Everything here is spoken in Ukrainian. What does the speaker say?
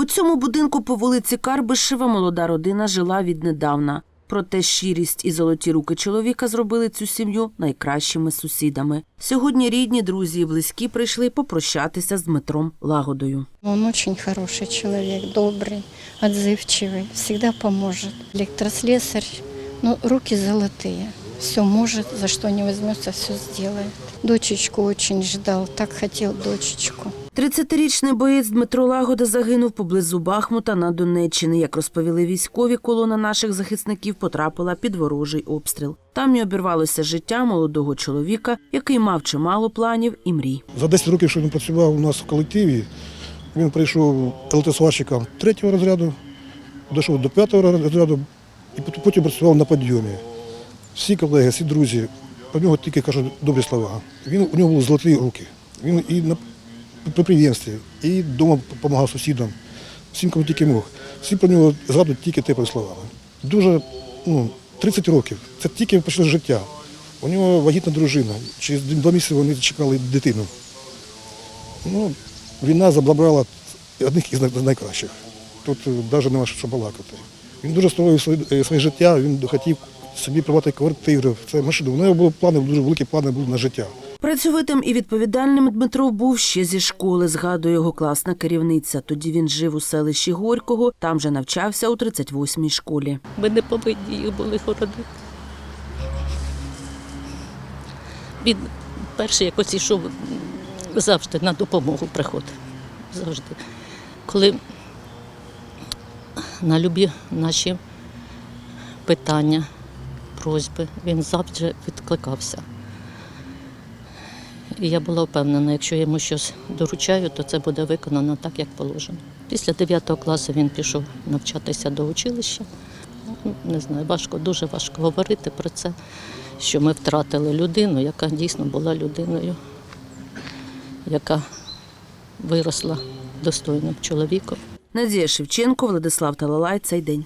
У цьому будинку по вулиці Карбишева молода родина жила віднедавна. Проте щирість і золоті руки чоловіка зробили цю сім'ю найкращими сусідами. Сьогодні рідні, друзі і близькі прийшли попрощатися з Дмитром Лагодою. Он очень хороший человек, добрый, отзывчивый, всегда поможет. Электрослесарь, ну, руки золотые. Все может, за что не возьмется, все сделает. Дочечку очень ждал, так хотел дочечку. 30-річний боєць Дмитро Лагода загинув поблизу Бахмута на Донеччині. Як розповіли військові, колона наших захисників потрапила під ворожий обстріл. Там і обірвалося життя молодого чоловіка, який мав чимало планів і мрій. За 10 років, що він працював у нас в колективі, він прийшов ЛТ-сварщиком третього розряду, дійшов до п'ятого розряду і пот- потім працював на підйомі. Всі колеги, всі друзі, про нього тільки кажуть добрі слова. Він, у нього були золоті руки. Він і підприємстві, і вдома допомагав сусідам, всім, кому тільки мог. Всі про нього згадують тільки теплі словами. Дуже, ну, 30 років. Це тільки почалось життя. У нього вагітна дружина. Через два місяці вони чекали дитину. Ну, війна забрала одних із найкращих. Тут навіть нема що балакати. Він дуже строїв своє, е, своє життя, він хотів собі привати квартиру, це машину. У нього були плани, дуже великі плани були на життя. Працьовитим і відповідальним Дмитро був ще зі школи, згадує його класна керівниця. Тоді він жив у селищі Горького, там же навчався у 38-й школі. Ми не повинні їх були хоронити. Він перший якось йшов завжди на допомогу приходив. Завжди. Коли на любі наші питання, просьби, він завжди відкликався. І я була впевнена, якщо я йому щось доручаю, то це буде виконано так, як положено. Після 9 класу він пішов навчатися до училища. Ну, Не знаю, важко, дуже важко говорити про це, що ми втратили людину, яка дійсно була людиною, яка виросла достойним чоловіком. Надія Шевченко, Владислав Талалай. Цей день.